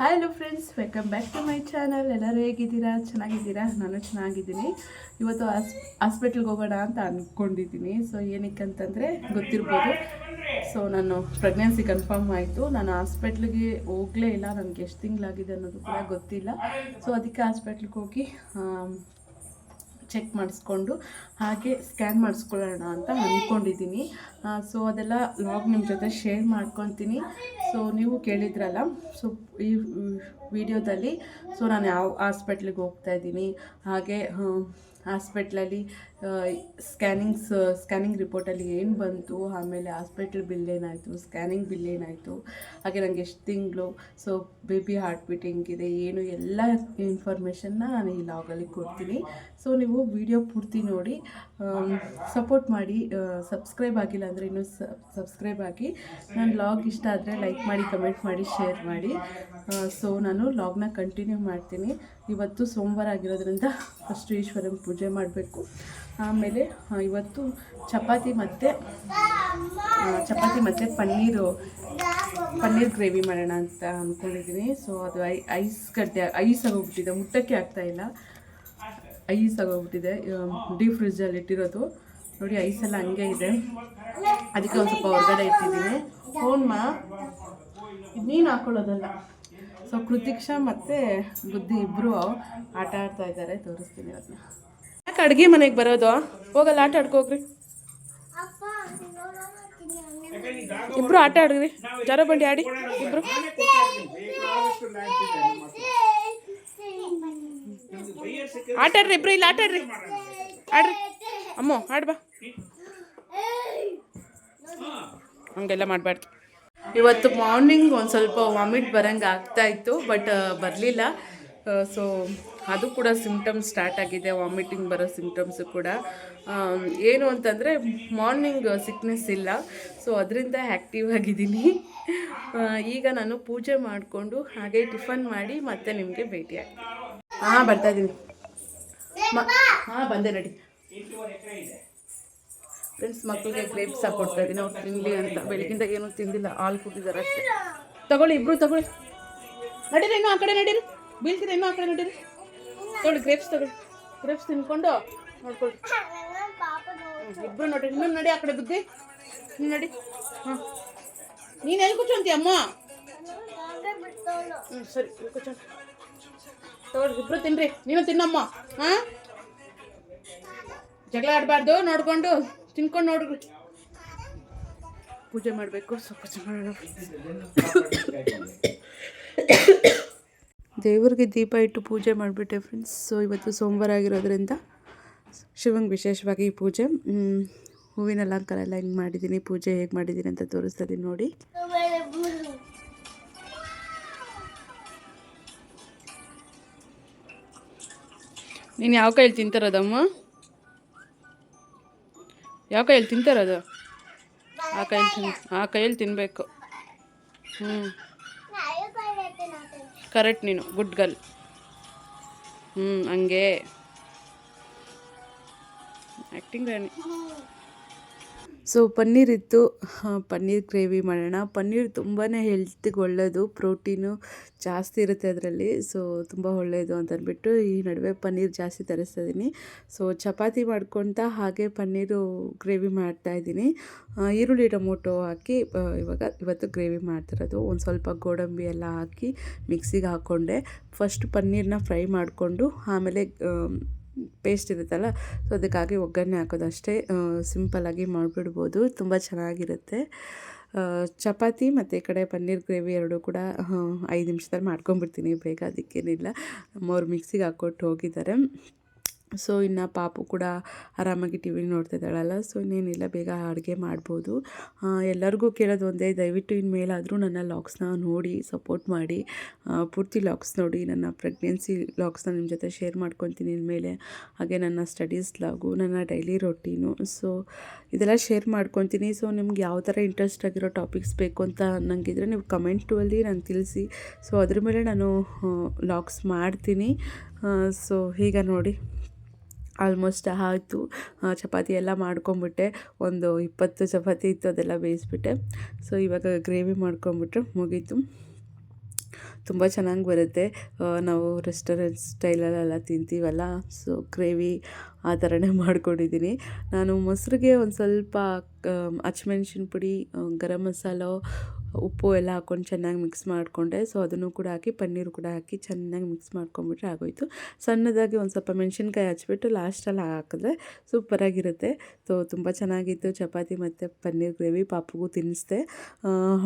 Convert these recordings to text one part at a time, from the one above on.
Hello friends welcome back to my channel ಎಲ್ಲರೂ ಹೇಗಿದ್ದೀರಾ? ಚೆನ್ನಾಗಿದ್ದೀರಾ? ನಾನು ಚೆನ್ನಾಗಿದ್ದೀನಿ. ಇವತ್ತು ಹಾಸ್ ಹಾಸ್ಪಿಟ್ಲ್ಗೆ ಹೋಗೋಣ ಅಂತ ಅಂದ್ಕೊಂಡಿದ್ದೀನಿ ಸೊ ಏನಕ್ಕೆ ಅಂತಂದರೆ ಗೊತ್ತಿರ್ಬೋದು. ಸೊ ನಾನು ಪ್ರೆಗ್ನೆನ್ಸಿ ಕನ್ಫರ್ಮ್ ಆಯಿತು. ನಾನು ಹಾಸ್ಪಿಟ್ಲಿಗೆ ಹೋಗಲೇ ಇಲ್ಲ. ನನಗೆ ಎಷ್ಟು ತಿಂಗಳಾಗಿದೆ ಅನ್ನೋದು ಕೂಡ ಗೊತ್ತಿಲ್ಲ. ಸೊ ಅದಕ್ಕೆ ಹಾಸ್ಪಿಟ್ಲಿಗೆ ಹೋಗಿ ಚೆಕ್ ಮಾಡಿಸ್ಕೊಂಡು ಹಾಗೆ ಸ್ಕ್ಯಾನ್ ಮಾಡಿಸ್ಕೊಳ್ಳೋಣ ಅಂತ ಅಂದ್ಕೊಂಡಿದ್ದೀನಿ ಸೊ ಅದೆಲ್ಲ ಲಾಗ್ ನಿಮ್ಮ ಜೊತೆ ಶೇರ್ ಮಾಡ್ಕೊತೀನಿ. ಸೊ ನೀವು ಕೇಳಿದ್ರಲ್ಲ ಸೊ ಈ ವಿಡಿಯೋದಲ್ಲಿ. ಸೊ ನಾನು ಯಾವ ಹಾಸ್ಪಿಟ್ಲಿಗೆ ಹೋಗ್ತಾ ಇದ್ದೀನಿ. ಹಾಗೆ ಹಾಸ್ಪಿಟ್ಲಲ್ಲಿ ಸ್ಕ್ಯಾನಿಂಗ್ಸ್ ಸ್ಕ್ಯಾನಿಂಗ್ ರಿಪೋರ್ಟಲ್ಲಿ ಏನು ಬಂತು, ಆಮೇಲೆ ಹಾಸ್ಪಿಟ್ಲ್ ಬಿಲ್ ಏನಾಯಿತು ಸ್ಕ್ಯಾನಿಂಗ್ ಬಿಲ್ ಏನಾಯಿತು, ಹಾಗೆ ನನಗೆ ಎಷ್ಟು ತಿಂಗಳು ಸೊ ಬೇಬಿ ಹಾರ್ಟ್ ಬೀಟ್ ಹೆಂಗಿದೆ ಏನು, ಎಲ್ಲ ಇನ್ಫಾರ್ಮೇಷನ್ನ ನಾನು ಈ ಲಾಗಲ್ಲಿ ಕೊಡ್ತೀನಿ. ಸೊ ನೀವು ವಿಡಿಯೋ ಪೂರ್ತಿ ನೋಡಿ ಸಪೋರ್ಟ್ ಮಾಡಿ ಸಬ್ಸ್ಕ್ರೈಬ್ ಆಗಿಲ್ಲ ಅಂದರೆ ಇನ್ನೂ ಸಬ್ಸ್ಕ್ರೈಬ್ ಆಗಿ. ನನ್ನ ಲಾಗ್ ಇಷ್ಟ ಆದರೆ ಲೈಕ್ ಮಾಡಿ ಕಮೆಂಟ್ ಮಾಡಿ ಶೇರ್ ಮಾಡಿ. ಸೊ ನಾನು ಲಾಗ್ನ ಕಂಟಿನ್ಯೂ ಮಾಡ್ತೀನಿ. ಇವತ್ತು ಸೋಮವಾರ ಆಗಿರೋದ್ರಿಂದ ಫಸ್ಟು ಈಶ್ವರನ ಪೂಜೆ ಮಾಡಬೇಕು. ಆಮೇಲೆ ಇವತ್ತು ಚಪಾತಿ ಮತ್ತು ಚಪಾತಿ ಮತ್ತು ಪನ್ನೀರು, ಪನ್ನೀರ್ ಗ್ರೇವಿ ಮಾಡೋಣ ಅಂತ ಅಂದ್ಕೊಂಡಿದ್ದೀನಿ ಸೊ ಅದು ಐ, ಐಸ್ ಗಡ್ಡೆ, ಐಸ್ ಆಗೋಗ್ಬಿಟ್ಟಿದೆ. ಮುಟ್ಟಕ್ಕೆ ಆಗ್ತಾಯಿಲ್ಲ ಐಸ್ ಆಗೋಗ್ಬಿಟ್ಟಿದೆ. ಡೀಪ್ ಫ್ರಿಜ್ಜಲ್ಲಿ ಇಟ್ಟಿರೋದು. ನೋಡಿ, ಐಸ್ ಎಲ್ಲ ಹಂಗೆ ಇದೆ. ಅದಕ್ಕೆ ಒಂದು ಸ್ವಲ್ಪ ಹೊರಗಡೆ ಇಟ್ಟಿದ್ದೀನಿ. ಫೋನ್ ಮಾ ಇದು ನೀನು ಹಾಕೊಳ್ಳೋದಲ್ಲ. ಸೊ ಕೃತಿಕ್ಷಾ ಮತ್ತು ಬುದ್ಧಿ ಇಬ್ಬರು ಆಟ ಆಡ್ತಾ ಇದ್ದಾರೆ. ತೋರಿಸ್ತೀನಿ ಅವ್ರನ್ನ ಯಾಕೆ ಅಡುಗೆ ಮನೆಗೆ ಬರೋದು? ಹೋಗಲ್ಲ, ಆಟ ಆಡ್ಕೋಗ್ರಿ ಇಬ್ರು ಆಟ ಆಡ್ರಿ. ಜರ ಬಂಡಿ ಆಡಿ, ಇಬ್ರು. ಆಟ ಆಡ್ರಿ, ಇಬ್ರು ಇಲ್ಲಿ ಆಟ ಆಡ್ರಿ. ಆಡ್ರಿ. ಅಮ್ಮೋ ಆಡ್ಬಾ ಹಂಗೆಲ್ಲ ಮಾಡಬಾರ್ದು. ಇವತ್ತು ಮಾರ್ನಿಂಗ್ ಒಂದು ಸ್ವಲ್ಪ ವಾಮಿಟ್ ಬರಂಗೆ ಆಗ್ತಾ ಇತ್ತು ಬಟ್ ಬರಲಿಲ್ಲ. ಸೊ ಅದು ಕೂಡ ಸಿಮ್ಟಮ್ಸ್ ಸ್ಟಾರ್ಟ್ ಆಗಿದೆ ವಾಮಿಟಿಂಗ್ ಬರೋ ಸಿಮ್ಟಮ್ಸು ಕೂಡ. ಏನು ಅಂತಂದರೆ ಮಾರ್ನಿಂಗ್ ಸಿಕ್ನೆಸ್ ಇಲ್ಲ. ಸೊ ಅದರಿಂದ ಆ್ಯಕ್ಟಿವ್ ಆಗಿದ್ದೀನಿ. ಈಗ ನಾನು ಪೂಜೆ ಮಾಡಿಕೊಂಡು ಹಾಗೆ ಟಿಫನ್ ಮಾಡಿ ಮತ್ತೆ ನಿಮಗೆ ಭೇಟಿ ಆಗ್ತೀನಿ ಹಾಂ, ಬರ್ತಾ ಇದ್ದೀನಿ. ಹಾಂ, ಬಂದೆ ನಡಿ ಫ್ರೆಂಡ್ಸ್ ಮಕ್ಕಳಿಗೆ ಗ್ರೇಪ್ಸ್ ಹಾಕೊಡ್ತಾ ಇದ್ದೀನಿ ಅವ್ರು ತಿನ್ನಲಿ ಅಂತ ಬೆಳಗಿಂದ ಏನೂ ತಿಂದಿಲ್ಲ. ಹಾಲು ಕುಟ್ಟಿದ್ದಾರೆ ಅಷ್ಟೇ. ತಗೊಳ್ಳಿ ಇಬ್ರು, ತಗೊಳ್ಳಿ. ನಡೀರಿ ಇನ್ನೂ ಆ ಕಡೆ ನಡೀರಿ. ಬೀಳ್ತೀರಿ ಇನ್ನೂ ಆ ಕಡೆ ನಡೀರಿ. ತಗೊಳ್ಳಿ ಗ್ರೇಪ್ಸ್ ತಗೊಳ್ಳಿ. ಗ್ರೇಪ್ಸ್ ತಿನ್ಕೊಂಡು ನೋಡ್ಕೊಳ್ಳಿ. ಇಬ್ರು ನೋಡಿ. ಇನ್ನೂ ನಡಿ ಆ ಕಡೆ ಬುದ್ಧಿ ನೀನು ನಡಿ. ಹಾಂ. ನೀನು ಎಲ್ಲಿ ಕೂತ್ಕೊಂತೀಯ ಅಮ್ಮ? ಹ್ಞೂ ಸರಿ ಕೂತ್ಕೊಂಡು ತಗೊಳ್ಳಿ, ಇಬ್ರು ತಿನ್ರಿ. ನೀನು ತಿನ್ನಮ್ಮ. ಹಾಂ? ಜಗಳ ಆಡಬಾರ್ದು, ನೋಡ್ಕೊಂಡು. ತಿನ್ಕೊಂಡು ನೋಡ್ರಿ. ಪೂಜೆ ಮಾಡಬೇಕು ಸೊ ಪೂಜೆ ಮಾಡೋಣ. ದೇವ್ರಿಗೆ ದೀಪ ಇಟ್ಟು ಪೂಜೆ ಮಾಡಿಬಿಟ್ಟೆ ಫ್ರೆಂಡ್ಸ್ ಸೊ ಇವತ್ತು ಸೋಮವಾರ ಆಗಿರೋದ್ರಿಂದ ಶಿವಂಗೆ ವಿಶೇಷವಾಗಿ ಪೂಜೆ. ಹೂವಿನ ಅಲಂಕಾರ ಎಲ್ಲ ಹೆಂಗೆ ಮಾಡಿದ್ದೀನಿ ಪೂಜೆ ಹೇಗೆ ಮಾಡಿದ್ದೀನಿ ಅಂತ ತೋರಿಸ್ತೀನಿ ನೋಡಿ. ನೀನು ಯಾವ ಕೈಲಿ ತಿಂತಾರೋದಮ್ಮ? ಯಾವ ಕೈಯಲ್ಲಿ ತಿಂತಾರೋದು? ಆ ಕೈಯಲ್ಲಿ ತಿನ್, ಆ ಕೈಯಲ್ಲಿ ತಿನ್ನಬೇಕು ಹ್ಞೂ ಕರೆಕ್ಟ್ ನೀನು ಗುಡ್ ಗರ್ಲ್ ಹ್ಞೂ ಹಂಗೆ. ಆ್ಯಕ್ಟಿಂಗ್ ರಾಣಿ. ಸೊ ಪನ್ನೀರ್ ಇತ್ತು. ಪನ್ನೀರ್ ಗ್ರೇವಿ ಮಾಡೋಣ. ಪನ್ನೀರ್ ತುಂಬಾ ಹೆಲ್ತಿಗೆ ಒಳ್ಳೆಯದು ಪ್ರೋಟೀನು ಜಾಸ್ತಿ ಇರುತ್ತೆ ಅದರಲ್ಲಿ. ಸೊ ತುಂಬ ಒಳ್ಳೆಯದು ಅಂತ ಅಂದ್ಬಿಟ್ಟು ಈ ನಡುವೆ ಪನ್ನೀರ್ ಜಾಸ್ತಿ ತರಿಸ್ತಾಯಿದ್ದೀನಿ. ಸೊ ಚಪಾತಿ ಮಾಡ್ಕೊತ ಹಾಗೆ ಪನ್ನೀರು ಗ್ರೇವಿ ಮಾಡ್ತಾಯಿದ್ದೀನಿ. ಈರುಳ್ಳಿ ಟೊಮೊಟೊ ಹಾಕಿ ಇವಾಗ ಇವತ್ತು ಗ್ರೇವಿ ಮಾಡ್ತಿರೋದು. ಒಂದು ಸ್ವಲ್ಪ ಗೋಡಂಬಿ ಎಲ್ಲ ಹಾಕಿ ಮಿಕ್ಸಿಗೆ ಹಾಕ್ಕೊಂಡೆ ಫಸ್ಟ್ ಪನ್ನೀರನ್ನ ಫ್ರೈ ಮಾಡಿಕೊಂಡು ಆಮೇಲೆ ಆಮ್, ಪೇಸ್ಟ್ ಇರುತ್ತಲ್ಲ, ಸೊ ಅದಕ್ಕಾಗಿ ಒಗ್ಗರಣೆ ಹಾಕೋದಷ್ಟೇ ಸಿಂಪಲ್ಲಾಗಿ ಮಾಡಿಬಿಡ್ಬೋದು, ತುಂಬ ಚೆನ್ನಾಗಿರುತ್ತೆ. ಚಪಾತಿ ಮತ್ತು ಈ ಕಡೆ ಪನ್ನೀರ್ ಗ್ರೇವಿ ಎರಡೂ ಕೂಡ ಐದು ನಿಮಿಷದಲ್ಲಿ ಮಾಡ್ಕೊಂಬಿಡ್ತೀನಿ ಬೇಗ ಅದಕ್ಕೇನಿಲ್ಲ. ಅವ್ರು ಮಿಕ್ಸಿಗೆ ಹಾಕ್ಕೊಟ್ಟು ಹೋಗಿದ್ದಾರೆ. ಸೊ ಇನ್ನು ಪಾಪು ಕೂಡ ಆರಾಮಾಗಿ ಟಿ ವಿ ನೋಡ್ತಾ ಇದ್ದಾಳಲ್ಲ, ಸೊ ಇನ್ನೇನಿಲ್ಲ, ಬೇಗ ಅಡುಗೆ ಮಾಡ್ಬೋದು. ಎಲ್ಲರಿಗೂ ಕೇಳೋದು ಒಂದೇ, ದಯವಿಟ್ಟು ಇನ್ಮೇಲಾದರೂ ನನ್ನ ಲಾಕ್ಸ್ನ ನೋಡಿ, ಸಪೋರ್ಟ್ ಮಾಡಿ ಪೂರ್ತಿ ಲಾಗ್ಸ್ ನೋಡಿ, ನನ್ನ ಪ್ರೆಗ್ನೆನ್ಸಿ ಲಾಕ್ಸ್ನ ನಿಮ್ಮ ಜೊತೆ ಶೇರ್ ಮಾಡ್ಕೊತೀನಿ ಇನ್ಮೇಲೆ. ಹಾಗೆ ನನ್ನ ಸ್ಟಡೀಸ್ ಲಾಗು, ನನ್ನ ಡೈಲಿ ರೊಟೀನು, ಸೊ ಇದೆಲ್ಲ ಶೇರ್ ಮಾಡ್ಕೊತೀನಿ. ಸೊ ನಿಮ್ಗೆ ಯಾವ ಥರ ಇಂಟ್ರೆಸ್ಟ್ ಆಗಿರೋ ಟಾಪಿಕ್ಸ್ ಬೇಕು ಅಂತ ನನಗಿದ್ರೆ ನೀವು ಕಮೆಂಟಲ್ಲಿ ನಂಗೆ ತಿಳಿಸಿ. ಸೊ ಅದ್ರ ಮೇಲೆ ನಾನು ಲಾಗ್ಸ್ ಮಾಡ್ತೀನಿ. ಸೊ ಈಗ ನೋಡಿ. ಆಲ್ಮೋಸ್ಟ್ ಆಯಿತು. ಚಪಾತಿ ಎಲ್ಲ ಮಾಡ್ಕೊಂಬಿಟ್ಟೆ. ಒಂದು ಇಪ್ಪತ್ತು ಚಪಾತಿ ಇತ್ತು, ಅದೆಲ್ಲ ಬೇಯಿಸ್ಬಿಟ್ಟೆ. ಸೊ ಇವಾಗ ಗ್ರೇವಿ ಮಾಡ್ಕೊಂಬಿಟ್ರೆ, ಮುಗೀತು. ತುಂಬ ಚೆನ್ನಾಗಿ ಬರುತ್ತೆ. ನಾವು ರೆಸ್ಟೋರೆಂಟ್ ಸ್ಟೈಲಲ್ಲೆಲ್ಲ ತಿಂತೀವಲ್ಲ ಸೊ ಗ್ರೇವಿ ಆ ಥರನೇ ಮಾಡ್ಕೊಂಡಿದ್ದೀನಿ ನಾನು ಮೊಸರಿಗೆ ಒಂದು ಸ್ವಲ್ಪ ಹಚ್ಮೆಣ್ಸಿನ ಪುಡಿ ಗರಂ ಮಸಾಲ ಉಪ್ಪು ಎಲ್ಲ ಹಾಕ್ಕೊಂಡು ಚೆನ್ನಾಗಿ ಮಿಕ್ಸ್ ಮಾಡಿಕೊಂಡೆ. ಸೊ ಅದನ್ನು ಕೂಡ ಹಾಕಿ, ಪನ್ನೀರು ಕೂಡ ಹಾಕಿ ಚೆನ್ನಾಗಿ ಮಿಕ್ಸ್ ಮಾಡ್ಕೊಂಬಿಟ್ರೆ ಆಗೋಯಿತು. ಸಣ್ಣದಾಗಿ ಒಂದು ಸ್ವಲ್ಪ ಮೆಣಸಿನ್ಕಾಯಿ ಹಚ್ಬಿಟ್ಟು ಲಾಸ್ಟಲ್ಲಿ ಹಾಕಿದ್ರೆ ಸೂಪರಾಗಿರುತ್ತೆ. ಸೊ ತುಂಬ ಚೆನ್ನಾಗಿತ್ತು ಚಪಾತಿ ಮತ್ತು ಪನ್ನೀರ್ ಗ್ರೇವಿ. ಪಾಪುಗೂ ತಿನ್ನಿಸ್ದೆ.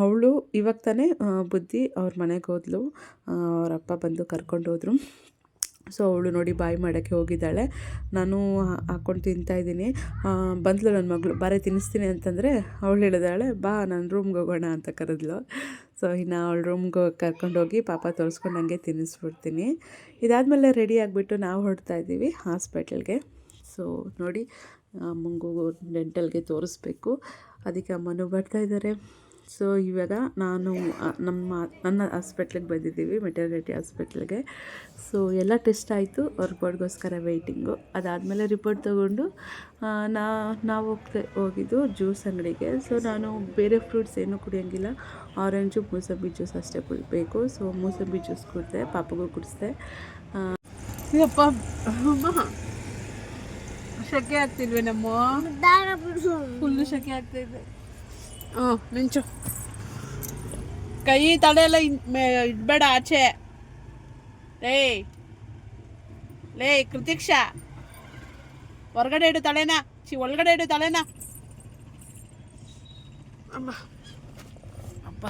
ಅವಳು ಇವಾಗ ತಾನೇ ಬುದ್ಧಿ ಅವ್ರ ಮನೆಗೆ ಹೋದ್ಲು. ಅವ್ರ ಅಪ್ಪ ಬಂದು ಕರ್ಕೊಂಡು ಹೋದ್ರು. ಸೊ ಅವಳು ನೋಡಿ ಬಾಯಿ ಮಾಡೋಕ್ಕೆ ಹೋಗಿದ್ದಾಳೆ. ನಾನು ಹಾಕ್ಕೊಂಡು ತಿಂತಾಯಿದ್ದೀನಿ ಬಂದ್ಲು ನನ್ನ ಮಗಳು. ಬಾರೆ ತಿನ್ನಿಸ್ತೀನಿ ಅಂತಂದರೆ ಅವಳು ಹೇಳಿದಾಳೆ, ಬಾ, ನಾನು ರೂಮ್ಗೆ ಹೋಗೋಣ ಅಂತ ಕರೆದ್ಲು. ಸೊ ಇನ್ನು ಅವಳು ರೂಮ್ಗೆ ಕರ್ಕೊಂಡೋಗಿ ಪಾಪ ತೋರಿಸ್ಕೊಂಡು ಹಂಗೆ ತಿನ್ನಿಸ್ಬಿಡ್ತೀನಿ. ಇದಾದಮೇಲೆ ರೆಡಿ ಆಗಿಬಿಟ್ಟು ನಾವು ಹೊರಡ್ತಾ ಇದ್ದೀವಿ ಹಾಸ್ಪಿಟಲ್ಗೆ. ಸೊ ನೋಡಿ ಅಮ್ಮಂಗೂ ಡೆಂಟಲ್ಗೆ ತೋರಿಸ್ಬೇಕು. ಅದಕ್ಕೆ ಅಮ್ಮನೂ ಬರ್ತಾ ಇದ್ದಾರೆ. ಸೊ ಇವಾಗ ನಾನು ನಮ್ಮ ನನ್ನ ಹಾಸ್ಪಿಟ್ಲಿಗೆ ಬಂದಿದ್ದೀವಿ ಮೆಟರ್ನಿಟಿ ಹಾಸ್ಪಿಟ್ಲಿಗೆ ಸೊ ಎಲ್ಲ ಟೆಸ್ಟ್ ಆಯಿತು ರಿಪೋರ್ಟ್ಗೋಸ್ಕರ ವೆಯ್ಟಿಂಗು ಅದಾದಮೇಲೆ ರಿಪೋರ್ಟ್ ತೊಗೊಂಡು ನಾ ನಾವು ಹೋಗ್ತಾ ಹೋಗಿದ್ದು ಜ್ಯೂಸ್ ಅಂಗಡಿಗೆ. ಸೊ ನಾನು ಬೇರೆ ಫ್ರೂಟ್ಸ್ ಏನೂ ಕುಡಿಯೋಂಗಿಲ್ಲ. ಆರೆಂಜು ಮೂಸಂಬಿ ಜ್ಯೂಸ್ ಅಷ್ಟೇ ಕುಡಿಬೇಕು. ಸೊ ಮೂಸಂಬಿ ಜ್ಯೂಸ್ ಕುಡಿದೆ ಪಾಪಗೂ ಕುಡಿಸ್ದೆ. ಯಪ್ಪ ಶೆಕೆ ಆಗ್ತಿಲ್ವೇ ನಮ್ಮ? ಫುಲ್ಲು ಶೆಕೆ ಆಗ್ತಾ ಇದೆ ಹ್ಞೂ ನಿಂಚು ಕೈ, ತಲೆ ಎಲ್ಲ ಇಡ್ಬೇಡ ಆಚೆ. ಲೇ ಲೇ, ಕೃತಿಕ್ಷಾ. ಹೊರಗಡೆ ಇಡು ತಲೆನ. ಚಿ ಒಳಗಡೆ ಇಡು ತಲೆನ. ಅಮ್ಮ. ಅಪ್ಪ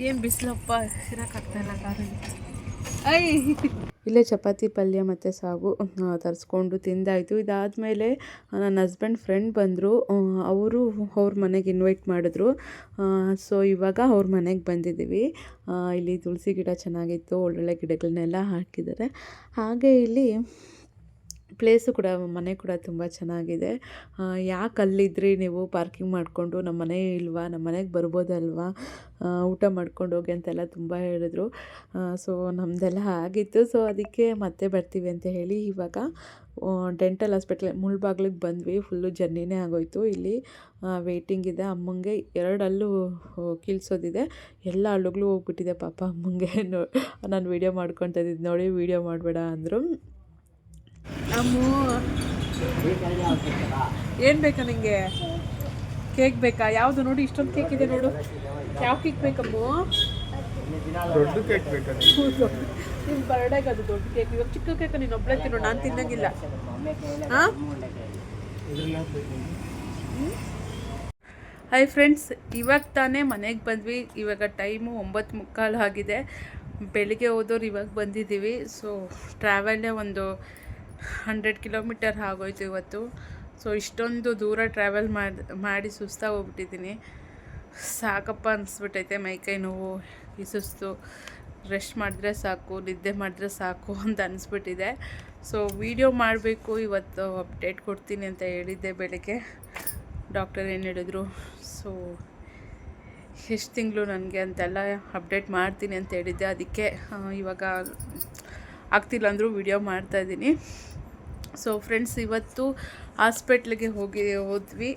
ಏನು ಬಿಸಿಲಪ್ಪ ಇರೋಕ್ಕಾಗ್ತಾಯಿಲ್ಲ ಕಾರಲ್ಲಿ ಇಲ್ಲೇ ಚಪಾತಿ, ಪಲ್ಯ ಮತ್ತು ಸಾಗು ತರಿಸ್ಕೊಂಡು ತಿಂದಾಯಿತು. ಇದಾದಮೇಲೆ ನನ್ನ ಹಸ್ಬೆಂಡ್ ಫ್ರೆಂಡ್ ಬಂದರು. ಅವರು ಅವ್ರ ಮನೆಗೆ ಇನ್ವೈಟ್ ಮಾಡಿದ್ರು. ಸೊ ಇವಾಗ ಅವ್ರ ಮನೆಗೆ ಬಂದಿದ್ದೀವಿ. ಇಲ್ಲಿ ತುಳಸಿ ಗಿಡ ಚೆನ್ನಾಗಿತ್ತು, ಒಳ್ಳೊಳ್ಳೆ ಗಿಡಗಳನ್ನೆಲ್ಲ ಹಾಕಿದ್ದಾರೆ. ಹಾಗೆ ಇಲ್ಲಿ ಪ್ಲೇಸು ಕೂಡ, ಮನೆ ಕೂಡ ತುಂಬ ಚೆನ್ನಾಗಿದೆ. ಯಾಕೆ ಅಲ್ಲಿದ್ರಿ ನೀವು? ಪಾರ್ಕಿಂಗ್ ಮಾಡಿಕೊಂಡು ನಮ್ಮ ಮನೆ ಇಲ್ವಾ? ನಮ್ಮ ಮನೆಗೆ ಬರ್ಬೋದಲ್ವಾ? ಊಟ ಮಾಡ್ಕೊಂಡು ಹೋಗಿ ಅಂತೆಲ್ಲ ತುಂಬ ಹೇಳಿದ್ರು. ಸೊ ನಮ್ಮದೆಲ್ಲ ಆಗಿತ್ತು. ಸೊ, ಅದಕ್ಕೆ ಮತ್ತೆ ಬರ್ತೀವಿ ಅಂತ ಹೇಳಿ ಇವಾಗ ಡೆಂಟಲ್ ಹಾಸ್ಪಿಟ್ಲ್, ಮುಳ್ಬಾಗ್ಲಿಗೆ ಬಂದ್ವಿ. ಫುಲ್ಲು ಜರ್ನಿನೇ ಆಗೋಯ್ತು. ಇಲ್ಲಿ ವೇಟಿಂಗ್ ಇದೆ. ಅಮ್ಮಂಗೆ ಎರಡಲ್ಲೂ ಕೀಳ್ಸೋದಿದೆ ಎಲ್ಲ ಹಳ್ಳುಗಳು ಹೋಗ್ಬಿಟ್ಟಿದೆ ಪಾಪ ಅಮ್ಮಂಗೆ. ನೋ, ನಾನು ವೀಡಿಯೋ ಮಾಡ್ಕೊತಾ ಇದ್ದಿದ್ದು ನೋಡಿ ವೀಡಿಯೋ ಮಾಡಬೇಡ ಅಂದರು. ಏನು ಬೇಕಾ ನಿಂಗೆ? ಕೇಕ್ ಬೇಕಾ? ಯಾವುದು ನೋಡಿ ಇಷ್ಟೊಂದು ಕೇಕ್ ಇದೆ ನೋಡು. ಯಾವ ಕೇಕ್ ಬೇಕಮ್ಮು? ದೊಡ್ಡ ಕೇಕ್ ಬೇಕಾ ನಿಮ್ಮ ಬರ್ಡೇಗೆ ಅದು ದೊಡ್ಡ ಕೇಕ್. ಇವಾಗ ಚಿಕ್ಕ ಕೇಕ್ ನೀನು ಒಬ್ಬಳೇ ತಿನ್ನೋ ನಾನು ತಿನ್ನಂಗಿಲ್ಲ. ಹಾಂ? ಹಾಯ್ ಫ್ರೆಂಡ್ಸ್ ಇವಾಗ ತಾನೇ ಮನೆಗೆ ಬಂದ್ವಿ. ಇವಾಗ ಟೈಮು ಒಂಬತ್ತು ಮುಕ್ಕಾಲು ಆಗಿದೆ. ಬೆಳಿಗ್ಗೆ ಹೋದವ್ರು ಇವಾಗ ಬಂದಿದ್ದೀವಿ. ಸೊ ಟ್ರಾವೆಲ್ಲೇ ಒಂದು ಹಂಡ್ರೆಡ್ ಕಿಲೋಮೀಟರ್ ಆಗೋಯ್ತು ಇವತ್ತು. ಸೊ ಇಷ್ಟೊಂದು ದೂರ ಟ್ರಾವೆಲ್ ಮಾಡಿ ಮಾಡಿ ಸುಸ್ತಾಗಿ ಹೋಗ್ಬಿಟ್ಟಿದ್ದೀನಿ. ಸಾಕಪ್ಪ ಅನಿಸ್ಬಿಟ್ಟೈತೆ ಮೈಕೈ ನೋವು, ಈ ಸುಸ್ತು. ರೆಸ್ಟ್ ಮಾಡಿದ್ರೆ ಸಾಕು, ನಿದ್ದೆ ಮಾಡಿದ್ರೆ ಸಾಕು ಅಂತ ಅನಿಸ್ಬಿಟ್ಟಿದೆ. ಸೊ ವೀಡಿಯೋ ಮಾಡಬೇಕು, ಇವತ್ತು ಅಪ್ಡೇಟ್ ಕೊಡ್ತೀನಿ ಅಂತ ಹೇಳಿದ್ದೆ ಬೆಳಗ್ಗೆ. ಡಾಕ್ಟರ್ ಏನು ಹೇಳಿದ್ರು? ಸೊ ಎಷ್ಟು ತಿಂಗಳು ನನಗೆ ಅಂತೆಲ್ಲ ಅಪ್ಡೇಟ್ ಮಾಡ್ತೀನಿ ಅಂತ ಹೇಳಿದ್ದೆ. ಅದಕ್ಕೆ ಇವಾಗ ಆಗ್ತಿಲ್ಲ ಅಂದರೂ ವಿಡಿಯೋ ಮಾಡ್ತಾಯಿದ್ದೀನಿ ಸೊ ಫ್ರೆಂಡ್ಸ್ ಇವತ್ತು ಹಾಸ್ಪಿಟ್ಲಿಗೆ ಹೋಗಿ, ಹೋದ್ವಿ.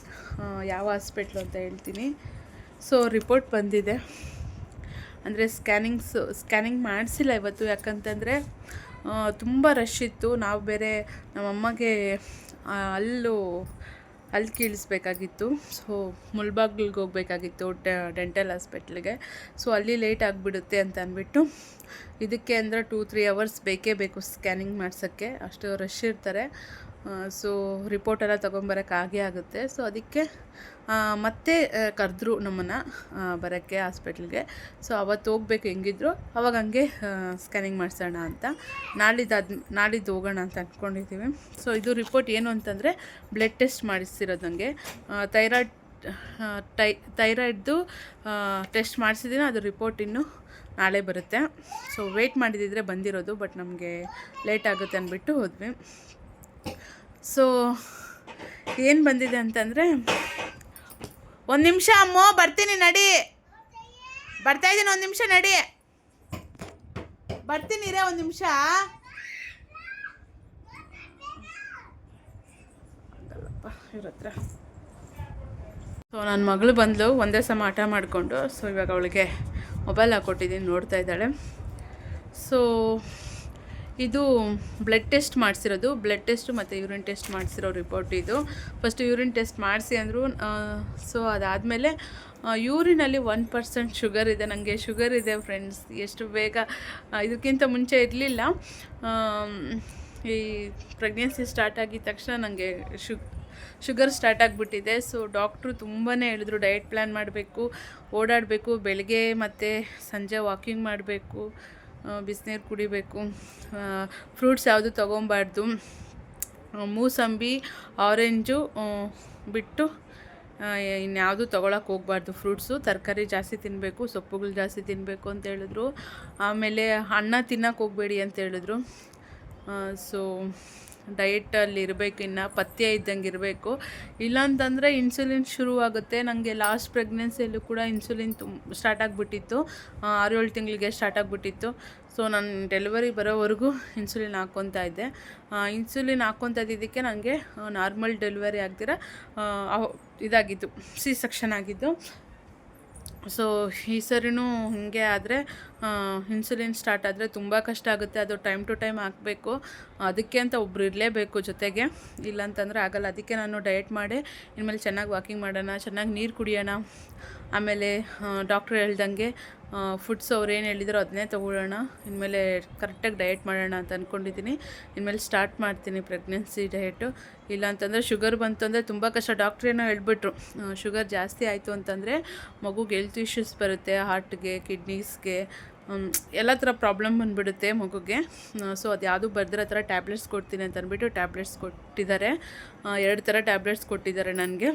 ಯಾವ ಹಾಸ್ಪಿಟ್ಲು ಅಂತ ಹೇಳ್ತೀನಿ. ಸೊ ರಿಪೋರ್ಟ್ ಬಂದಿದೆ. ಅಂದರೆ ಸ್ಕ್ಯಾನಿಂಗ್ಸ್, ಸ್ಕ್ಯಾನಿಂಗ್ ಮಾಡಿಸಿಲ್ಲ ಇವತ್ತು. ಯಾಕಂತಂದರೆ ತುಂಬ ರಶ್ ಇತ್ತು. ನಾವು ಬೇರೆ ನಮ್ಮಮ್ಮಗೆ ಅಲ್ಲೂ ಅಲ್ಲಿ ಕೀಳಿಸ್ಬೇಕಾಗಿತ್ತು. ಸೊ ಮುಳ್ಬಾಗ್ಲಿಗೆ ಹೋಗ್ಬೇಕಾಗಿತ್ತು ಡೆಂಟಲ್ ಹಾಸ್ಪಿಟ್ಲಿಗೆ. ಸೊ ಅಲ್ಲಿ ಲೇಟ್ ಆಗಿಬಿಡುತ್ತೆ ಅಂತ ಅಂದ್ಬಿಟ್ಟು ಇದಕ್ಕೆ ಅಂದರೆ ಟೂ ತ್ರೀ ಅವರ್ಸ್ ಬೇಕೇ ಬೇಕು ಸ್ಕ್ಯಾನಿಂಗ್ ಮಾಡ್ಸೋಕ್ಕೆ. ಅಷ್ಟು ರಶ್ ಇರ್ತಾರೆ. ಸೊ ರಿಪೋರ್ಟ್ ಎಲ್ಲ ತೊಗೊಂಬರೋಕೆ ಆಗೇ ಆಗುತ್ತೆ. ಸೊ ಅದಕ್ಕೆ ಮತ್ತೆ ಕರೆದ್ರು ನಮ್ಮನ್ನು ಬರೋಕ್ಕೆ ಹಾಸ್ಪಿಟ್ಲಿಗೆ ಸೊ ಅವತ್ತು ಹೋಗ್ಬೇಕು ಹೆಂಗಿದ್ರು, ಅವಾಗ ಹಂಗೆ ಸ್ಕ್ಯಾನಿಂಗ್ ಮಾಡಿಸೋಣ ಅಂತ. ನಾಳಿದ್ದು ನಾಳಿದ್ದು ಹೋಗೋಣ ಅಂತ ಅಂದ್ಕೊಂಡಿದ್ದೀವಿ ಸೊ ಇದು ರಿಪೋರ್ಟ್ ಏನು ಅಂತಂದರೆ ಬ್ಲಡ್ ಟೆಸ್ಟ್ ಮಾಡಿಸ್ತಿರೋದು ನನಗೆ ಥೈರಾಯ್ಡ್ ಟೈ ಥೈರಾಯ್ಡ್ದು ಟೆಸ್ಟ್ ಮಾಡಿಸಿದ್ದೀನಿ ಅದು ರಿಪೋರ್ಟ್ ಇನ್ನು ನಾಳೆ ಬರುತ್ತೆ. ಸೊ ವೆಯ್ಟ್ ಮಾಡಿದಿದ್ರೆ ಬಂದಿರೋದು ಬಟ್ ನಮಗೆ ಲೇಟ್ ಆಗುತ್ತೆ ಅಂದ್ಬಿಟ್ಟು ಹೋದ್ವಿ. ಸೊ ಏನು ಬಂದಿದೆ ಅಂತಂದರೆ, ಒಂದು ನಿಮಿಷ ಅಮ್ಮ, ಬರ್ತೀನಿ ನಡಿ. ಬರ್ತಾ ಇದ್ದೀನಿ, ಒಂದು ನಿಮಿಷ ನಡಿ. ಬರ್ತೀನಿ ರೇ ಒಂದು ನಿಮಿಷ. ಇವ್ರ ಹತ್ರ. ಸೊ ನನ್ನ ಮಗಳು ಬಂದಳು ಒಂದೇ ಸಮ ಆಟ ಮಾಡಿಕೊಂಡು. ಸೊ ಇವಾಗ ಅವಳಿಗೆ ಮೊಬೈಲ್ ಹಾಕ್ಕೊಟ್ಟಿದ್ದೀನಿ, ನೋಡ್ತಾ ಇದ್ದಾಳೆ. ಸೊ ಇದು ಬ್ಲಡ್ ಟೆಸ್ಟ್ ಮಾಡಿಸಿರೋದು. ಬ್ಲಡ್ ಟೆಸ್ಟು ಮತ್ತು ಯೂರಿನ್ ಟೆಸ್ಟ್ ಮಾಡಿಸಿರೋ ರಿಪೋರ್ಟ್ ಇದು. ಫಸ್ಟ್ ಯೂರಿನ್ ಟೆಸ್ಟ್ ಮಾಡಿಸಿ ಅಂದರು ಸೊ ಅದಾದಮೇಲೆ ಯೂರಿನಲ್ಲಿ ಒನ್ ಪರ್ಸೆಂಟ್ ಶುಗರ್ ಇದೆ. ನನಗೆ ಶುಗರ್ ಇದೆ ಫ್ರೆಂಡ್ಸ್ ಎಷ್ಟು ಬೇಗ ಇದಕ್ಕಿಂತ ಮುಂಚೆ ಇರಲಿಲ್ಲ. ಈ ಪ್ರೆಗ್ನೆನ್ಸಿ ಸ್ಟಾರ್ಟ್ ಆಗಿದ ತಕ್ಷಣ ನನಗೆ ಶು ಶುಗರ್ ಸ್ಟಾರ್ಟ್ ಆಗಿಬಿಟ್ಟಿದೆ. ಸೊ ಡಾಕ್ಟ್ರು ತುಂಬಾ ಹೇಳಿದ್ರು ಡಯಟ್ ಪ್ಲ್ಯಾನ್ ಮಾಡಬೇಕು, ಓಡಾಡಬೇಕು, ಬೆಳಗ್ಗೆ ಮತ್ತು ಸಂಜೆ ವಾಕಿಂಗ್ ಮಾಡಬೇಕು. ಬಿಸಿನೀರು ಕುಡಿಬೇಕು. ಫ್ರೂಟ್ಸ್ ಯಾವುದು ತೊಗೊಬಾರ್ದು. ಮೂಸಂಬಿ, ಆರೆಂಜು ಬಿಟ್ಟು ಇನ್ಯಾವುದು ತೊಗೊಳಕ್ಕೆ ಹೋಗ್ಬಾರ್ದು. ಫ್ರೂಟ್ಸು ತರಕಾರಿ ಜಾಸ್ತಿ ತಿನ್ನಬೇಕು ಸೊಪ್ಪುಗಳು ಜಾಸ್ತಿ ತಿನ್ನಬೇಕು ಅಂತ ಹೇಳಿದ್ರು. ಆಮೇಲೆ ಅನ್ನ ತಿನ್ನಕ್ಕೆ ಹೋಗಬೇಡಿ ಅಂತ ಹೇಳಿದ್ರು. ಸೊ ಡಯಟಲ್ಲಿ ಇರಬೇಕು ಇನ್ನು ಪಥ್ಯ ಇದ್ದಂಗೆ ಇರಬೇಕು. ಇಲ್ಲಾಂತಂದರೆ ಇನ್ಸುಲಿನ್ ಶುರುವಾಗುತ್ತೆ. ನನಗೆ ಲಾಸ್ಟ್ ಪ್ರೆಗ್ನೆನ್ಸಿಯಲ್ಲೂ ಕೂಡ ಇನ್ಸುಲಿನ್ ತುಂಬ ಸ್ಟಾರ್ಟ್ ಆಗಿಬಿಟ್ಟಿತ್ತು. ಆರು ಏಳು ತಿಂಗಳಿಗೆ ಸ್ಟಾರ್ಟ್ ಆಗಿಬಿಟ್ಟಿತ್ತು. ಸೊ ನಾನು ಡೆಲಿವರಿ ಬರೋವರೆಗೂ ಇನ್ಸುಲಿನ್ ಹಾಕ್ಕೊತಾ ಇದ್ದೆ. ಇನ್ಸುಲಿನ್ ಹಾಕ್ಕೊತಾ ಇದ್ದಿದ್ದಕ್ಕೆ ನನಗೆ ನಾರ್ಮಲ್ ಡೆಲಿವರಿ ಆಗ್ದಿರ ಇದಾಗಿತ್ತು ಸಿ ಸೆಕ್ಷನ್ ಆಗಿದ್ದು. ಸೊ ಈ ಸರಿನೂ ಹೀಗೆ ಆದರೆ ಇನ್ಸುಲಿನ್ ಸ್ಟಾರ್ಟ್ ಆದರೆ ತುಂಬ ಕಷ್ಟ ಆಗುತ್ತೆ. ಅದು ಟೈಮ್ ಟು ಟೈಮ್ ಹಾಕಬೇಕು. ಅದಕ್ಕೆ ಅಂತ ಒಬ್ರು ಇರಲೇಬೇಕು ಜೊತೆಗೆ. ಇಲ್ಲಾಂತಂದರೆ ಆಗಲ್ಲ. ಅದಕ್ಕೆ ನಾನು ಡಯಟ್ ಮಾಡಿ, ಇನ್ಮೇಲೆ ಚೆನ್ನಾಗಿ ವಾಕಿಂಗ್ ಮಾಡೋಣ, ಚೆನ್ನಾಗಿ ನೀರು ಕುಡಿಯೋಣ. ಆಮೇಲೆ ಡಾಕ್ಟ್ರ್ ಹೇಳ್ದಂಗೆ ಫುಡ್ಸ್ ಅವ್ರು ಏನು ಹೇಳಿದ್ರು ಅದನ್ನೇ ತೊಗೊಳ್ಳೋಣ. ಇನ್ಮೇಲೆ ಕರೆಕ್ಟಾಗಿ ಡಯಟ್ ಮಾಡೋಣ ಅಂತ ಅಂದ್ಕೊಂಡಿದ್ದೀನಿ ಇನ್ಮೇಲೆ ಸ್ಟಾರ್ಟ್ ಮಾಡ್ತೀನಿ ಪ್ರೆಗ್ನೆನ್ಸಿ ಡಯೆಟ್ಟು ಇಲ್ಲ ಅಂತಂದರೆ ಶುಗರ್ ಬಂತು ಅಂದರೆ ತುಂಬ ಕಷ್ಟ. ಡಾಕ್ಟ್ರೇನೋ ಹೇಳ್ಬಿಟ್ರು ಶುಗರ್ ಜಾಸ್ತಿ ಆಯಿತು ಅಂತಂದರೆ ಮಗುಗೆ ಹೆಲ್ತ್ ಇಶ್ಯೂಸ್ ಬರುತ್ತೆ ಹಾರ್ಟ್ಗೆ ಕಿಡ್ನೀಸ್ಗೆ ಎಲ್ಲ ಥರ ಪ್ರಾಬ್ಲಮ್ ಬಂದುಬಿಡುತ್ತೆ ಮಗುಗೆ. ಸೊ ಅದು ಯಾವುದು ಬರ್ದಿರೋ ಥರ ಟ್ಯಾಬ್ಲೆಟ್ಸ್ ಕೊಡ್ತೀನಿ ಅಂತ ಅಂದ್ಬಿಟ್ಟು ಟ್ಯಾಬ್ಲೆಟ್ಸ್ ಕೊಟ್ಟಿದ್ದಾರೆ. ಎರಡು ಥರ ಟ್ಯಾಬ್ಲೆಟ್ಸ್ ಕೊಟ್ಟಿದ್ದಾರೆ ನನಗೆ.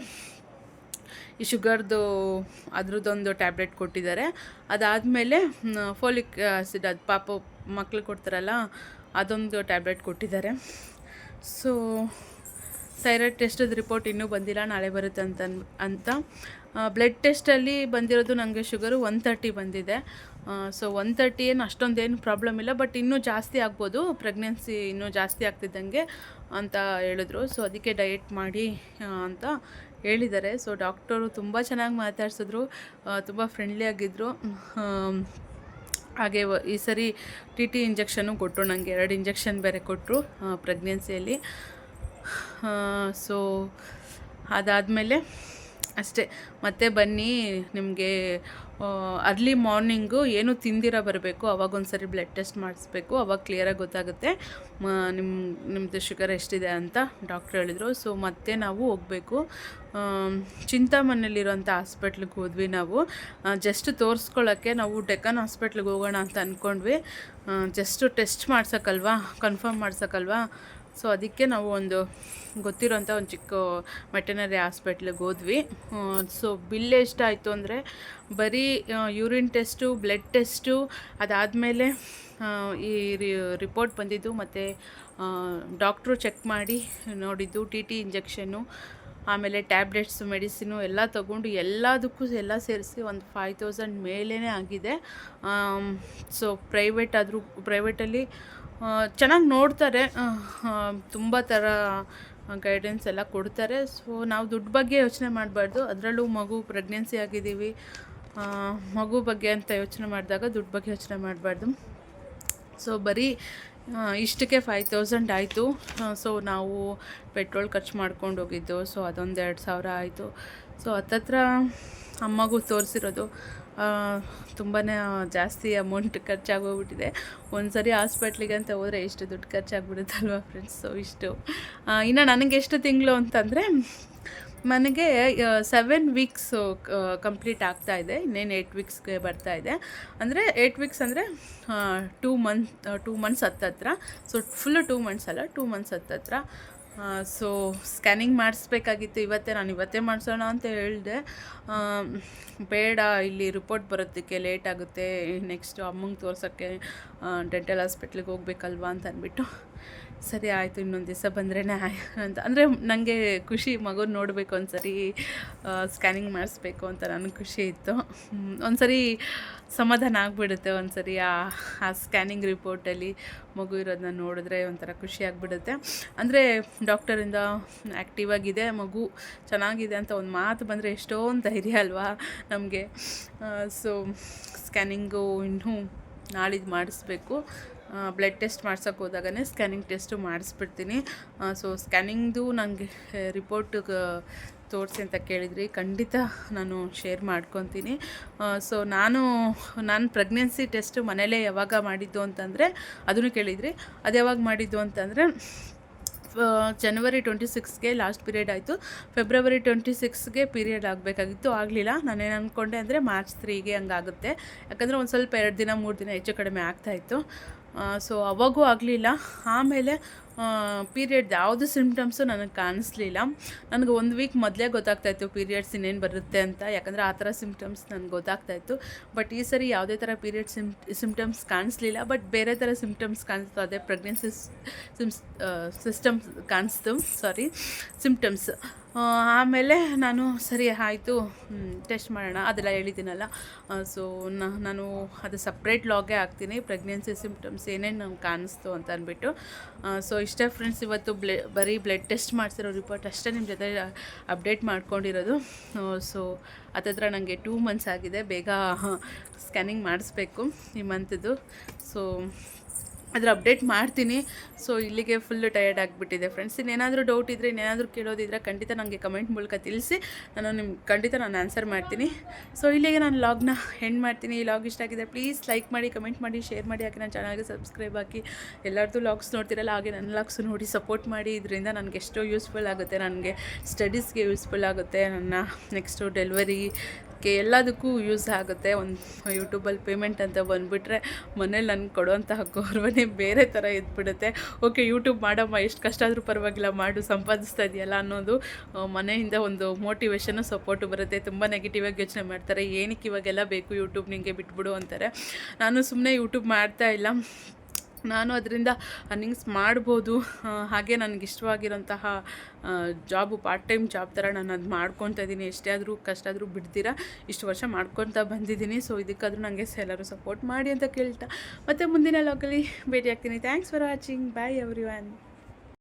ಈ ಶುಗರ್ದು ಅದ್ರದ್ದೊಂದು ಟ್ಯಾಬ್ಲೆಟ್ ಕೊಟ್ಟಿದ್ದಾರೆ. ಅದಾದಮೇಲೆ ಫೋಲಿಕ್ ಆಸಿಡ್, ಅದು ಪಾಪ ಮಕ್ಳು ಕೊಡ್ತಾರಲ್ಲ, ಅದೊಂದು ಟ್ಯಾಬ್ಲೆಟ್ ಕೊಟ್ಟಿದ್ದಾರೆ. ಸೊ, ಥೈರಾಯ್ಡ್ ಟೆಸ್ಟದ ರಿಪೋರ್ಟ್ ಇನ್ನೂ ಬಂದಿಲ್ಲ, ನಾಳೆ ಬರುತ್ತೆ ಅಂತ ಅಂತ. ಬ್ಲಡ್ ಟೆಸ್ಟಲ್ಲಿ ಬಂದಿರೋದು ನನಗೆ ಶುಗರು ಒನ್ ತರ್ಟಿ ಬಂದಿದೆ. ಸೊ, ಒನ್ ತರ್ಟಿ ಏನು ಅಷ್ಟೊಂದೇನು ಪ್ರಾಬ್ಲಮ್ ಇಲ್ಲ, ಬಟ್ ಇನ್ನೂ ಜಾಸ್ತಿ ಆಗ್ಬೋದು, ಪ್ರೆಗ್ನೆನ್ಸಿ ಇನ್ನೂ ಜಾಸ್ತಿ ಆಗ್ತಿದ್ದಂಗೆ ಅಂತ ಹೇಳಿದ್ರು. ಸೊ, ಅದಕ್ಕೆ ಡಯೆಟ್ ಮಾಡಿ ಅಂತ ಹೇಳಿದ್ದಾರೆ. ಸೊ ಡಾಕ್ಟರು ತುಂಬ ಚೆನ್ನಾಗಿ ಮಾತಾಡ್ಸಿದ್ರು. ತುಂಬ ಫ್ರೆಂಡ್ಲಿ ಆಗಿದ್ದರು ಹಾಗೆ ಈ ಸರಿ ಟಿ ಟಿ ಇಂಜೆಕ್ಷನ್ನು ಕೊಟ್ಟರು ನನಗೆ ಎರಡು ಇಂಜೆಕ್ಷನ್ ಬೇರೆ ಕೊಟ್ಟರು ಪ್ರೆಗ್ನೆನ್ಸಿಯಲ್ಲಿ ಸೊ ಅದಾದಮೇಲೆ ಅಷ್ಟೇ. ಮತ್ತೆ ಬನ್ನಿ, ನಿಮಗೆ ಅರ್ಲಿ ಮಾರ್ನಿಂಗು ಏನು ತಿಂದಿರ ಬರಬೇಕು ಅವಾಗ ಒಂದು ಸರಿ ಬ್ಲಡ್ ಟೆಸ್ಟ್ ಮಾಡಿಸ್ಬೇಕು, ಅವಾಗ ಕ್ಲಿಯರಾಗಿ ಗೊತ್ತಾಗುತ್ತೆ. ನಿಮ್ಮ ನಿಮ್ಮದು ಶುಗರ್ ಎಷ್ಟಿದೆ ಅಂತ ಡಾಕ್ಟ್ರ್ ಹೇಳಿದರು. ಸೊ ಮತ್ತೆ ನಾವು ಹೋಗಬೇಕು. ಚಿಂತಾಮಣಿಲಿರೋಂಥ ಹಾಸ್ಪಿಟ್ಲಿಗೆ ಹೋದ್ವಿ ನಾವು. ಜಸ್ಟ್ ತೋರಿಸ್ಕೊಳ್ಳೋಕ್ಕೆ ನಾವು ಡೆಕ್ಕನ್ ಹಾಸ್ಪಿಟ್ಲಿಗೆ ಹೋಗೋಣ ಅಂತ ಅಂದ್ಕೊಂಡ್ವಿ ಜಸ್ಟು ಟೆಸ್ಟ್ ಮಾಡ್ಸೋಕ್ಕಲ್ವಾ ಕನ್ಫರ್ಮ್ ಮಾಡ್ಸೋಕ್ಕಲ್ವಾ? ಸೊ ಅದಕ್ಕೆ ನಾವು ಒಂದು ಗೊತ್ತಿರೋಂಥ ಒಂದು ಚಿಕ್ಕ ವೆಟನರಿ ಹಾಸ್ಪಿಟ್ಲಿಗೆ ಹೋದ್ವಿ. ಸೊ ಬಿಲ್ ಎಷ್ಟಾಯಿತು ಅಂದರೆ ಬರೀ ಯೂರಿನ್ ಟೆಸ್ಟು ಬ್ಲಡ್ ಟೆಸ್ಟು ಅದಾದಮೇಲೆ ಈ ರಿಪೋರ್ಟ್ ಬಂದಿದ್ದು ಮತ್ತು ಡಾಕ್ಟ್ರು ಚೆಕ್ ಮಾಡಿ ನೋಡಿದ್ದು ಟಿ ಟಿ ಇಂಜೆಕ್ಷನ್ನು ಆಮೇಲೆ ಟ್ಯಾಬ್ಲೆಟ್ಸ್ ಮೆಡಿಸಿನು ಎಲ್ಲ ತಗೊಂಡು ಎಲ್ಲದಕ್ಕೂ ಎಲ್ಲ ಸೇರಿಸಿ ಒಂದು ಫೈವ್ ತೌಸಂಡ್ ಮೇಲೇ ಆಗಿದೆ. ಸೊ ಪ್ರೈವೇಟ್ ಆದರೂ ಪ್ರೈವೇಟಲ್ಲಿ ಚೆನ್ನಾಗಿ ನೋಡ್ತಾರೆ. ತುಂಬ ಥರ ಗೈಡೆನ್ಸ್ ಎಲ್ಲ ಕೊಡ್ತಾರೆ. ಸೊ ನಾವು ದುಡ್ಡು ಬಗ್ಗೆ ಯೋಚನೆ ಮಾಡಬಾರ್ದು. ಅದರಲ್ಲೂ ಮಗು ಪ್ರೆಗ್ನೆನ್ಸಿ ಆಗಿದ್ದೀವಿ. ಮಗು ಬಗ್ಗೆ ಅಂತ ಯೋಚನೆ ಮಾಡಿದಾಗ ದುಡ್ಡು ಬಗ್ಗೆ ಯೋಚನೆ ಮಾಡಬಾರ್ದು. ಸೊ ಬರೀ ಇಷ್ಟಕ್ಕೆ ಫೈವ್ ತೌಸಂಡ್ ಆಯಿತು. ಸೊ ನಾವು ಪೆಟ್ರೋಲ್ ಖರ್ಚು ಮಾಡ್ಕೊಂಡು ಹೋಗಿದ್ದು. ಸೊ ಅದೊಂದು ಎರಡು ಸಾವಿರ ಆಯಿತು. ಸೊ ಹತ್ತತ್ರ ಅಮ್ಮಗೂ ತೋರಿಸಿರೋದು. ತುಂಬಾ ಜಾಸ್ತಿ ಅಮೌಂಟ್ ಖರ್ಚಾಗೋಗ್ಬಿಟ್ಟಿದೆ. ಒಂದು ಸರಿ ಹಾಸ್ಪಿಟ್ಲಿಗೆ ಅಂತ ಹೋದರೆ ಎಷ್ಟು ದುಡ್ಡು ಖರ್ಚಾಗ್ಬಿಡುತ್ತಲ್ವ ಫ್ರೆಂಡ್ಸ್ ಸೊ ಇಷ್ಟು. ಇನ್ನು ನನಗೆ ಎಷ್ಟು ತಿಂಗಳು ಅಂತಂದರೆ ನನಗೆ ಸೆವೆನ್ ವೀಕ್ಸು ಕಂಪ್ಲೀಟ್ ಆಗ್ತಾ ಇದೆ. ಇನ್ನೇನು ಏಯ್ಟ್ ವೀಕ್ಸ್ಗೆ ಬರ್ತಾ ಇದೆ. ಅಂದರೆ ಏಯ್ಟ್ ವೀಕ್ಸ್ ಅಂದರೆ ಟೂ ಮಂತ್ ಟೂ ಮಂತ್ಸ್ ಹತ್ತತ್ರ. ಸೊ ಫುಲ್ಲು ಟೂ ಮಂತ್ಸ್ ಅಲ್ಲ ಟೂ ಮಂತ್ಸ್ ಹತ್ತತ್ರ. ಸೊ ಸ್ಕ್ಯಾನಿಂಗ್ ಮಾಡಿಸ್ಬೇಕಾಗಿತ್ತು. ಇವತ್ತೇ ನಾನು ಇವತ್ತೇ ಮಾಡಿಸೋಣ ಅಂತ ಹೇಳಿದೆ. ಬೇಡ, ಇಲ್ಲಿ ರಿಪೋರ್ಟ್ ಬರೋದಕ್ಕೆ ಲೇಟ್ ಆಗುತ್ತೆ. ನೆಕ್ಸ್ಟ್ ಅಮ್ಮಂಗೆ ತೋರ್ಸೋಕ್ಕೆ ಡೆಂಟಲ್ ಹಾಸ್ಪಿಟ್ಲಿಗೆ ಹೋಗ್ಬೇಕಲ್ವಾ ಅಂತ ಅಂದ್ಬಿಟ್ಟು. ಸರಿ ಆಯಿತು, ಇನ್ನೊಂದು ದಿವಸ ಬಂದ್ರೇ ಅಂತ. ಅಂದರೆ ನನಗೆ ಖುಷಿ ಮಗು ನೋಡಬೇಕು ಒಂದ್ಸರಿ ಸ್ಕ್ಯಾನಿಂಗ್ ಮಾಡಿಸ್ಬೇಕು ಅಂತ ನನಗೆ ಖುಷಿ ಇತ್ತು. ಒಂದು ಸರಿ ಸಮಾಧಾನ ಆಗಿಬಿಡುತ್ತೆ ಒಂದು ಸರಿ ಆ ಆ ಸ್ಕ್ಯಾನಿಂಗ್ ರಿಪೋರ್ಟಲ್ಲಿ ಮಗು ಇರೋದನ್ನ ನೋಡಿದ್ರೆ ಒಂಥರ ಖುಷಿ ಆಗಿಬಿಡುತ್ತೆ. ಅಂದರೆ ಡಾಕ್ಟರಿಂದ ಆ್ಯಕ್ಟಿವ್ ಆಗಿದೆ, ಮಗು ಚೆನ್ನಾಗಿದೆ ಅಂತ ಒಂದು ಮಾತು ಬಂದರೆ ಎಷ್ಟೊಂದು ಧೈರ್ಯ ಅಲ್ವಾ ನಮಗೆ. ಸೊ ಸ್ಕ್ಯಾನಿಂಗು ಇನ್ನೂ ನಾಳಿದ್ದು ಮಾಡಿಸ್ಬೇಕು. ಬ್ಲಡ್ ಟೆಸ್ಟ್ ಮಾಡ್ಸೋಕೆ ಹೋದಾಗನೇ ಸ್ಕ್ಯಾನಿಂಗ್ ಟೆಸ್ಟು ಮಾಡಿಸ್ಬಿಡ್ತೀನಿ. ಸೊ ಸ್ಕ್ಯಾನಿಂಗ್ದು ನನಗೆ ರಿಪೋರ್ಟ್ ತೋರಿಸಿ ಅಂತ ಕೇಳಿದ್ರಿ. ಖಂಡಿತ ನಾನು ಶೇರ್ ಮಾಡ್ಕೊತೀನಿ. ಸೊ ನಾನು ನಾನು ಪ್ರೆಗ್ನೆನ್ಸಿ ಟೆಸ್ಟ್ ಮನೇಲೇ ಯಾವಾಗ ಮಾಡಿದ್ದು ಅಂತಂದರೆ ಅದನ್ನು ಕೇಳಿದ್ರಿ. ಅದು ಯಾವಾಗ ಮಾಡಿದ್ದು ಅಂತಂದರೆ ಜನವರಿ ಟ್ವೆಂಟಿ ಸಿಕ್ಸ್ಗೆ ಲಾಸ್ಟ್ ಪೀರಿಯಡ್ ಆಯಿತು. ಫೆಬ್ರವರಿ ಟ್ವೆಂಟಿ ಸಿಕ್ಸ್ಗೆ ಪೀರಿಯಡ್ ಆಗಬೇಕಾಗಿತ್ತು. ಆಗಲಿಲ್ಲ. ನಾನೇನು ಅಂದ್ಕೊಂಡೆ ಅಂದರೆ ಮಾರ್ಚ್ ತ್ರೀಗೆ ಹಂಗಾಗುತ್ತೆ. ಯಾಕಂದರೆ ಒಂದು ಸ್ವಲ್ಪ ಎರಡು ದಿನ, ಮೂರು ದಿನ ಹೆಚ್ಚು ಕಡಿಮೆ ಆಗ್ತಾಯಿತ್ತು ಸೊ ಅವಾಗೂ ಆಗಲಿಲ್ಲ. ಆಮೇಲೆ ಪೀರಿಯಡ್ ಯಾವುದು ಸಿಂಪ್ಟಮ್ಸು ನನಗೆ ಕಾಣಿಸ್ಲಿಲ್ಲ. ನನಗೆ ಒಂದು ವೀಕ್ ಮೊದಲೇ ಗೊತ್ತಾಗ್ತಾಯಿತ್ತು ಪೀರಿಯಡ್ಸ್ ಇನ್ನೇನು ಬರುತ್ತೆ ಅಂತ. ಯಾಕಂದರೆ ಆ ಥರ ಸಿಂಪ್ಟಮ್ಸ್ ನನಗೆ ಗೊತ್ತಾಗ್ತಾಯಿತ್ತು ಬಟ್ ಈ ಸರಿ ಯಾವುದೇ ಥರ ಪೀರಿಯಡ್ ಸಿಮ್ ಸಿಂಪ್ಟಮ್ಸ್ ಕಾಣಿಸ್ಲಿಲ್ಲ. ಬಟ್ ಬೇರೆ ಥರ ಸಿಂಪ್ಟಮ್ಸ್ ಕಾಣಿಸ್ತು. ಅದೇ ಪ್ರೆಗ್ನೆನ್ಸಿ ಸಿಮ್ಸ್ ಸಿಸ್ಟಮ್ಸ್ ಕಾಣಿಸ್ತು. ಸಾರಿ ಸಿಮ್ಟಮ್ಸ್ ಆಮೇಲೆ ನಾನು, ಸರಿ, ಆಯಿತು. ಟೆಸ್ಟ್ ಮಾಡೋಣ. ಅದೆಲ್ಲ ಹೇಳಿದ್ದೀನಲ್ಲ. ಸೊ ನಾನು ಅದು ಸಪ್ರೇಟ್ ಲಾಗೇ ಹಾಕ್ತೀನಿ. ಪ್ರೆಗ್ನೆನ್ಸಿ ಸಿಂಪ್ಟಮ್ಸ್ ಏನೇನು ನಂಗೆ ಕಾಣಿಸ್ತು ಅಂತ ಅಂದ್ಬಿಟ್ಟು. ಸೊ ಇಷ್ಟೇ ಫ್ರೆಂಡ್ಸ್ ಇವತ್ತು ಬ್ಲೆ, ಬರೀ ಬ್ಲಡ್ ಟೆಸ್ಟ್ ಮಾಡಿಸಿರೋ ರಿಪೋರ್ಟ್ ಅಷ್ಟೇ ನಿಮ್ಮ ಜೊತೆ ಅಪ್ಡೇಟ್ ಮಾಡ್ಕೊಂಡಿರೋದು. ಸೊ ಹತ್ತತ್ರ ನನಗೆ ಟೂ ಮಂತ್ಸ್ ಆಗಿದೆ. ಬೇಗ ಸ್ಕ್ಯಾನಿಂಗ್ ಮಾಡಿಸ್ಬೇಕು ಈ ಮಂತದ್ದು ಸೊ ಅದ್ರ ಅಪ್ಡೇಟ್ ಮಾಡ್ತೀನಿ. ಸೊ ಇಲ್ಲಿಗೆ ಫುಲ್ಲು ಟಯರ್ಡ್ ಆಗಿಬಿಟ್ಟಿದೆ ಫ್ರೆಂಡ್ಸ್ ಇನ್ನೇನಾದರೂ ಡೌಟ್ ಇದ್ದರೆ ಇನ್ನೇನಾದರೂ ಕೇಳೋದಿದ್ರೆ ಖಂಡಿತ ನನಗೆ ಕಮೆಂಟ್ ಮೂಲಕ ತಿಳಿಸಿ. ನಾನು ನಿಮ್ಗೆ ಖಂಡಿತ ನಾನು ಆನ್ಸರ್ ಮಾಡ್ತೀನಿ. ಸೊ ಇಲ್ಲಿಗೆ ನಾನು ಲಾಗ್ನ ಎಂಡ್ ಮಾಡ್ತೀನಿ. ಈ ಲಾಗ್ ಇಷ್ಟ ಆಗಿದೆ ಪ್ಲೀಸ್ ಲೈಕ್ ಮಾಡಿ ಕಮೆಂಟ್ ಮಾಡಿ ಶೇರ್ ಮಾಡಿ. ಹಾಕಿ ನನ್ನ ಚಾನಲ್ಗೆ ಸಬ್ಸ್ಕ್ರೈಬ್ ಹಾಕಿ. ಎಲ್ಲರದ್ದು ಲಾಗ್ಸ್ ನೋಡ್ತಿರಲ್ಲ, ಹಾಗೆ ನನ್ನ ಲಾಗ್ಸ್ ನೋಡಿ ಸಪೋರ್ಟ್ ಮಾಡಿ. ಇದರಿಂದ ನನಗೆ ಎಷ್ಟೋ ಯೂಸ್ಫುಲ್ ಆಗುತ್ತೆ. ನನಗೆ ಸ್ಟಡೀಸ್ಗೆ ಯೂಸ್ಫುಲ್ ಆಗುತ್ತೆ. ನನ್ನ ನೆಕ್ಸ್ಟು ಡೆಲಿವರಿಗೆ ಎಲ್ಲದಕ್ಕೂ ಯೂಸ್ ಆಗುತ್ತೆ. ಒಂದು ಯೂಟ್ಯೂಬಲ್ಲಿ ಪೇಮೆಂಟ್ ಅಂತ ಬಂದುಬಿಟ್ರೆ ಮನೇಲಿ ನನಗೆ ಕೊಡುವಂತಹ ಗೌರವನೇ ಬೇರೆ ಥರ ಇದ್ಬಿಡುತ್ತೆ. ಓಕೆ, ಯೂಟ್ಯೂಬ್ ಮಾಡಮ್ಮ, ಎಷ್ಟು ಕಷ್ಟ ಆದರೂ ಪರವಾಗಿಲ್ಲ, ಮಾಡು, ಸಂಪಾದಿಸ್ತಾ ಇದೆಯಲ್ಲ ಅನ್ನೋದು ಮನೆಯಿಂದ ಒಂದು ಮೋಟಿವೇಶನು ಸಪೋರ್ಟು ಬರುತ್ತೆ. ತುಂಬ ನೆಗೆಟಿವಾಗಿ ಯೋಚನೆ ಮಾಡ್ತಾರೆ. ಏನಕ್ಕೆ ಇವಾಗೆಲ್ಲ ಬೇಕು ಯೂಟ್ಯೂಬ್ ನಿಮಗೆ ಬಿಟ್ಬಿಡು ಅಂತಾರೆ. ನಾನು ಸುಮ್ಮನೆ ಯೂಟ್ಯೂಬ್ ಮಾಡ್ತಾ ಇಲ್ಲ. ನಾನು ಅದರಿಂದ ಅರ್ನಿಂಗ್ಸ್ ಮಾಡ್ಬೋದು. ಹಾಗೆ ನನಗೆ ಇಷ್ಟವಾಗಿರೋಂತಹ ಜಾಬು ಪಾರ್ಟ್ ಟೈಮ್ ಜಾಬ್ ಥರ ನಾನು ಅದು ಮಾಡ್ಕೊತಾ ಇದ್ದೀನಿ. ಎಷ್ಟೇ ಆದರೂ ಕಷ್ಟ ಆದರೂ ಬಿಡ್ತೀರಾ? ಇಷ್ಟು ವರ್ಷ ಮಾಡ್ಕೊತಾ ಬಂದಿದ್ದೀನಿ. ಸೊ ಇದಕ್ಕಾದರೂ ನನಗೆ ಎಲ್ಲರೂ ಸಪೋರ್ಟ್ ಮಾಡಿ ಅಂತ ಕೇಳ್ತಾ. ಮತ್ತು ಮುಂದಿನ ಲಾಗಲ್ಲಿ ಭೇಟಿ ಆಗ್ತೀನಿ thanks for watching bye every